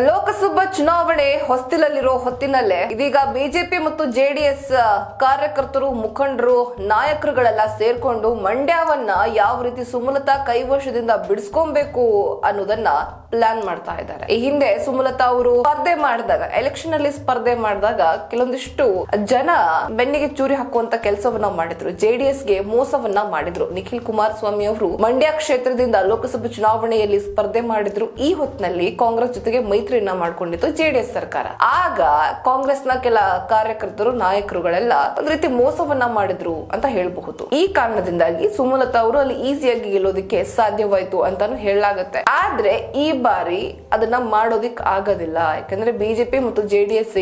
ಲೋಕಸಭಾ ಚುನಾವಣೆ ಹೊಸ್ತಿಲಲ್ಲಿರೋ ಹೊತ್ತಿನಲ್ಲೇ ಇದೀಗ ಬಿಜೆಪಿ ಮತ್ತು ಜೆಡಿಎಸ್ ಕಾರ್ಯಕರ್ತರು, ಮುಖಂಡರು, ನಾಯಕರುಗಳೆಲ್ಲ ಸೇರ್ಕೊಂಡು ಮಂಡ್ಯವನ್ನ ಯಾವ ರೀತಿ ಸುಮಲತಾ ಕೈವಶದಿಂದ ಬಿಡಿಸ್ಕೊಬೇಕು ಅನ್ನೋದನ್ನ ಪ್ಲಾನ್ ಮಾಡ್ತಾ ಇದ್ದಾರೆ. ಈ ಹಿಂದೆ ಸುಮಲತಾ ಅವರು ಸ್ಪರ್ಧೆ ಮಾಡಿದಾಗ ಎಲೆಕ್ಷನ್ ಅಲ್ಲಿ ಸ್ಪರ್ಧೆ ಮಾಡಿದಾಗ ಕೆಲವೊಂದಿಷ್ಟು ಜನ ಬೆನ್ನಿಗೆ ಚೂರಿ ಹಾಕುವಂತ ಕೆಲಸವನ್ನ ಮಾಡಿದ್ರು. ಜೆಡಿಎಸ್ಗೆ ಮೋಸವನ್ನ ಮಾಡಿದ್ರು. ನಿಖಿಲ್ ಕುಮಾರಸ್ವಾಮಿ ಅವರು ಮಂಡ್ಯ ಕ್ಷೇತ್ರದಿಂದ ಲೋಕಸಭಾ ಚುನಾವಣೆಯಲ್ಲಿ ಸ್ಪರ್ಧೆ ಮಾಡಿದ್ರು. ಈ ಹೊತ್ತಿನಲ್ಲಿ ಕಾಂಗ್ರೆಸ್ ಜೊತೆಗೆ ಮೈತ್ರಿಯನ್ನ ಮಾಡ್ಕೊಂಡಿತ್ತು ಜೆಡಿಎಸ್ ಸರ್ಕಾರ. ಆಗ ಕಾಂಗ್ರೆಸ್ನ ಕೆಲ ಕಾರ್ಯಕರ್ತರು, ನಾಯಕರುಗಳೆಲ್ಲ ಒಂದ್ ರೀತಿ ಮೋಸವನ್ನ ಮಾಡಿದ್ರು ಅಂತ ಹೇಳಬಹುದು. ಈ ಕಾರಣದಿಂದಾಗಿ ಸುಮಲತಾ ಅವರು ಅಲ್ಲಿ ಈಸಿಯಾಗಿ ಗೆಲ್ಲೋದಕ್ಕೆ ಸಾಧ್ಯವಾಯ್ತು ಅಂತಾನು ಹೇಳಲಾಗುತ್ತೆ. ಆದ್ರೆ ಈ ಬಾರಿ ಅದನ್ನ ಮಾಡೋದಿಕ್ ಆಗೋದಿಲ್ಲ. ಯಾಕಂದ್ರೆ ಬಿಜೆಪಿ ಮತ್ತು ಜೆಡಿಎಸ್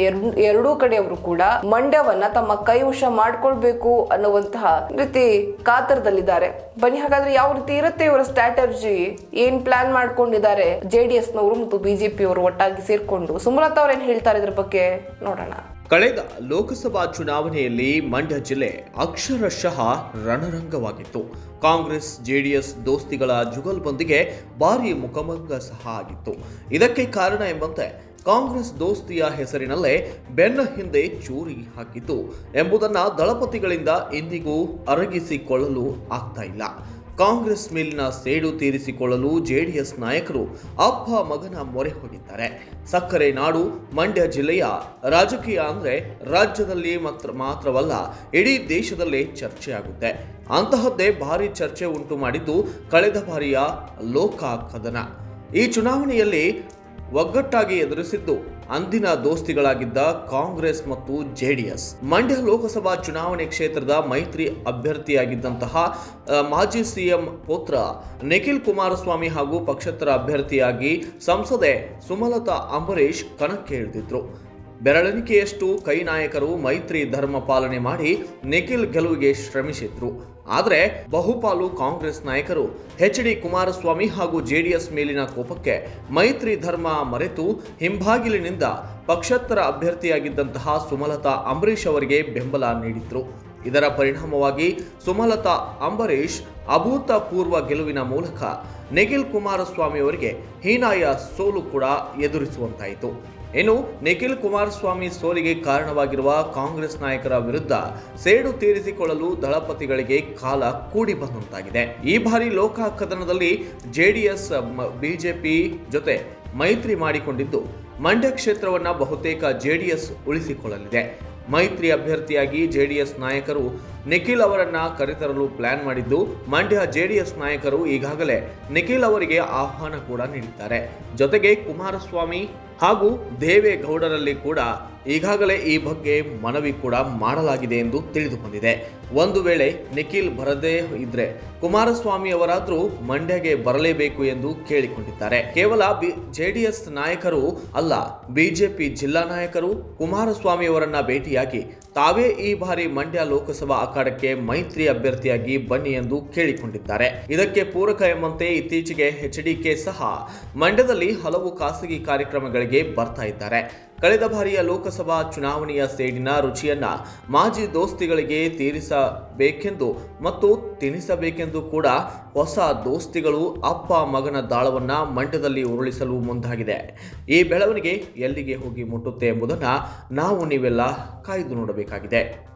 ಎರಡೂ ಕಡೆಯವರು ಕೂಡ ಮಂಡ್ಯವನ್ನ ತಮ್ಮ ಕೈವಶ ಮಾಡ್ಕೊಳ್ಬೇಕು ಅನ್ನುವಂತಹ ರೀತಿ ಕಾತರದಲ್ಲಿದ್ದಾರೆ. ಬನ್ನಿ, ಹಾಗಾದ್ರೆ ಯಾವ ರೀತಿ ಇರುತ್ತೆ ಇವರ ಸ್ಟ್ರಾಟಜಿ? ಏನ್ ಪ್ಲಾನ್ ಮಾಡ್ಕೊಂಡಿದ್ದಾರೆ ಜೆಡಿಎಸ್ ನವರು ಮತ್ತು ಬಿಜೆಪಿ ಅವರು ಒಟ್ಟಾಗಿ ಸೇರಿಕೊಂಡು. ಸುಮಲತಾ ಅವ್ರು ಏನ್ ಹೇಳ್ತಾರೆ ಇದ್ರ ಬಗ್ಗೆ ನೋಡೋಣ. ಕಳೆದ ಲೋಕಸಭಾ ಚುನಾವಣೆಯಲ್ಲಿ ಮಂಡ್ಯ ಜಿಲ್ಲೆ ಅಕ್ಷರಶಃ ರಣರಂಗವಾಗಿತ್ತು. ಕಾಂಗ್ರೆಸ್, ಜೆಡಿಎಸ್ ದೋಸ್ತಿಗಳ ಜುಗಲ್ಬೊಂದಿಗೆ ಭಾರಿ ಮುಖಭಂಗ ಸಹ ಆಗಿತ್ತು. ಇದಕ್ಕೆ ಕಾರಣ ಎಂಬಂತೆ ಕಾಂಗ್ರೆಸ್ ದೋಸ್ತಿಯ ಹೆಸರಿನಲ್ಲೇ ಬೆನ್ನ ಹಿಂದೆ ಚೂರಿ ಹಾಕಿತು ಎಂಬುದನ್ನು ದಳಪತಿಗಳಿಂದ ಇಂದಿಗೂ ಅರಗಿಸಿಕೊಳ್ಳಲು ಆಗ್ತಾ ಇಲ್ಲ. ಕಾಂಗ್ರೆಸ್ ಮೇಲಿನ ಸೇಡು ತೀರಿಸಿಕೊಳ್ಳಲು ಜೆಡಿಎಸ್ ನಾಯಕರು ಅಪ್ಪ ಮಗನ ಮೊರೆ ಹೋಗಿದ್ದಾರೆ ಸಕ್ಕರೆ ನಾಡು, ಮಂಡ್ಯ ಜಿಲ್ಲೆಯ ರಾಜಕೀಯ ಅಂದ್ರೆ ರಾಜ್ಯದಲ್ಲಿ ಮಾತ್ರ ಮಾತ್ರವಲ್ಲ, ಇಡೀ ದೇಶದಲ್ಲೇ ಚರ್ಚೆಯಾಗುತ್ತೆ. ಅಂತಹದ್ದೇ ಭಾರಿ ಚರ್ಚೆ ಉಂಟು ಮಾಡಿದ್ದು ಕಳೆದ ಬಾರಿಯ ಲೋಕ ಕದನ. ಈ ಚುನಾವಣೆಯಲ್ಲಿ ಒಗ್ಗಟ್ಟಾಗಿ ಎದುರಿಸಿದ್ದು ಅಂದಿನ ದೋಸ್ತಿಗಳಾಗಿದ್ದ ಕಾಂಗ್ರೆಸ್ ಮತ್ತು ಜೆಡಿಎಸ್. ಮಂಡ್ಯ ಲೋಕಸಭಾ ಚುನಾವಣೆ ಕ್ಷೇತ್ರದ ಮೈತ್ರಿ ಅಭ್ಯರ್ಥಿಯಾಗಿದ್ದಂತಹ ಮಾಜಿ ಸಿಎಂ ಪುತ್ರ ನಿಖಿಲ್ ಕುಮಾರಸ್ವಾಮಿ ಹಾಗೂ ಪಕ್ಷೇತರ ಅಭ್ಯರ್ಥಿಯಾಗಿ ಸಂಸದೆ ಸುಮಲತಾ ಅಂಬರೀಶ್ ಕಣಕ್ಕೆ ಇಳಿದಿದ್ರು ಬೆರಳೆಣಿಕೆಯಷ್ಟು ಕೈ ನಾಯಕರು ಮೈತ್ರಿ ಧರ್ಮ ಪಾಲನೆ ಮಾಡಿ ನಿಖಿಲ್ ಗೆಲುವಿಗೆ ಶ್ರಮಿಸಿದ್ರು. ಆದರೆ ಬಹುಪಾಲು ಕಾಂಗ್ರೆಸ್ ನಾಯಕರು, ಎಚ್ ಡಿ ಕುಮಾರಸ್ವಾಮಿ ಹಾಗೂ ಜೆಡಿಎಸ್ ಮೇಲಿನ ಕೋಪಕ್ಕೆ ಮೈತ್ರಿ ಧರ್ಮ ಮರೆತು ಹಿಂಬಾಗಿಲಿನಿಂದ ಪಕ್ಷೇತರ ಅಭ್ಯರ್ಥಿಯಾಗಿದ್ದಂತಹ ಸುಮಲತಾ ಅಂಬರೀಶ್ ಅವರಿಗೆ ಬೆಂಬಲ ನೀಡಿದ್ರು. ಇದರ ಪರಿಣಾಮವಾಗಿ ಸುಮಲತಾ ಅಂಬರೀಶ್ ಅಭೂತಪೂರ್ವ ಗೆಲುವಿನ ಮೂಲಕ ನಿಖಿಲ್ ಕುಮಾರಸ್ವಾಮಿ ಅವರಿಗೆ ಹೀನಾಯ ಸೋಲು ಕೂಡ ಎದುರಿಸುವಂತಾಯಿತು. ಇನ್ನು ನಿಖಿಲ್ ಕುಮಾರಸ್ವಾಮಿ ಸೋಲಿಗೆ ಕಾರಣವಾಗಿರುವ ಕಾಂಗ್ರೆಸ್ ನಾಯಕರ ವಿರುದ್ಧ ಸೇಡು ತೀರಿಸಿಕೊಳ್ಳಲು ದಳಪತಿಗಳಿಗೆ ಕಾಲ ಕೂಡಿ ಬಂದಂತಾಗಿದೆ. ಈ ಬಾರಿ ಲೋಕ ಕದನದಲ್ಲಿ ಜೆಡಿಎಸ್ ಬಿಜೆಪಿ ಜೊತೆ ಮೈತ್ರಿ ಮಾಡಿಕೊಂಡಿದ್ದು, ಮಂಡ್ಯ ಕ್ಷೇತ್ರವನ್ನ ಬಹುತೇಕ ಜೆಡಿಎಸ್ ಉಳಿಸಿಕೊಳ್ಳಲಿದೆ. ಮೈತ್ರಿ ಅಭ್ಯರ್ಥಿಯಾಗಿ ಜೆಡಿಎಸ್ ನಾಯಕರು ನಿಖಿಲ್ ಅವರನ್ನ ಕರೆತರಲು ಪ್ಲಾನ್ ಮಾಡಿದ್ದು, ಮಂಡ್ಯ ಜೆಡಿಎಸ್ ನಾಯಕರು ಈಗಾಗಲೇ ನಿಖಿಲ್ ಅವರಿಗೆ ಆಹ್ವಾನ ಕೂಡ ನೀಡಿದ್ದಾರೆ. ಜೊತೆಗೆ ಕುಮಾರಸ್ವಾಮಿ ಹಾಗೂ ದೇವೇಗೌಡರಲ್ಲಿ ಕೂಡ ಈಗಾಗಲೇ ಈ ಬಗ್ಗೆ ಮನವಿ ಕೂಡ ಮಾಡಲಾಗಿದೆ ಎಂದು ತಿಳಿದು ಬಂದಿದೆ ಒಂದು ವೇಳೆ ನಿಖಿಲ್ ಬರದೇ ಇದ್ರೆ ಕುಮಾರಸ್ವಾಮಿ ಅವರಾದರೂ ಮಂಡ್ಯಗೆ ಬರಲೇಬೇಕು ಎಂದು ಕೇಳಿಕೊಂಡಿದ್ದಾರೆ. ಕೇವಲ ಜೆಡಿಎಸ್ ನಾಯಕರು ಅಲ್ಲ, ಬಿಜೆಪಿ ಜಿಲ್ಲಾ ನಾಯಕರು ಕುಮಾರಸ್ವಾಮಿ ಅವರನ್ನ ಭೇಟಿಯಾಗಿ ತಾವೇ ಈ ಬಾರಿ ಮಂಡ್ಯ ಲೋಕಸಭಾ ಅಖಾಡಕ್ಕೆ ಮೈತ್ರಿ ಅಭ್ಯರ್ಥಿಯಾಗಿ ಬನ್ನಿ ಎಂದು ಕೇಳಿಕೊಂಡಿದ್ದಾರೆ. ಇದಕ್ಕೆ ಪೂರಕ ಎಂಬಂತೆ ಇತ್ತೀಚೆಗೆ ಹೆಚ್ಡಿಕೆ ಸಹ ಮಂಡ್ಯದಲ್ಲಿ ಹಲವು ಖಾಸಗಿ ಕಾರ್ಯಕ್ರಮಗಳಿಗೆ ಬರ್ತಾ ಇದ್ದಾರೆ. ಕಳೆದ ಬಾರಿಯ ಲೋಕಸಭಾ ಚುನಾವಣೆಯ ಸೇಡಿನ ರುಚಿಯನ್ನ ಮಾಜಿ ದೋಸ್ತಿಗಳಿಗೆ ತೀರಿಸಬೇಕೆಂದು ಮತ್ತು ತಿನ್ನಿಸಬೇಕೆಂದು ಕೂಡ ಹೊಸ ದೋಸ್ತಿಗಳು ಅಪ್ಪ ಮಗನ ದಾಳವನ್ನ ಮಂಡ್ಯದಲ್ಲಿ ಉರುಳಿಸಲು ಮುಂದಾಗಿದೆ. ಈ ಬೆಳವಣಿಗೆ ಎಲ್ಲಿಗೆ ಹೋಗಿ ಮುಟ್ಟುತ್ತೆ ಎಂಬುದನ್ನು ನಾವು ನೀವೆಲ್ಲ ಕಾಯ್ದು ನೋಡಬೇಕಾಗಿದೆ.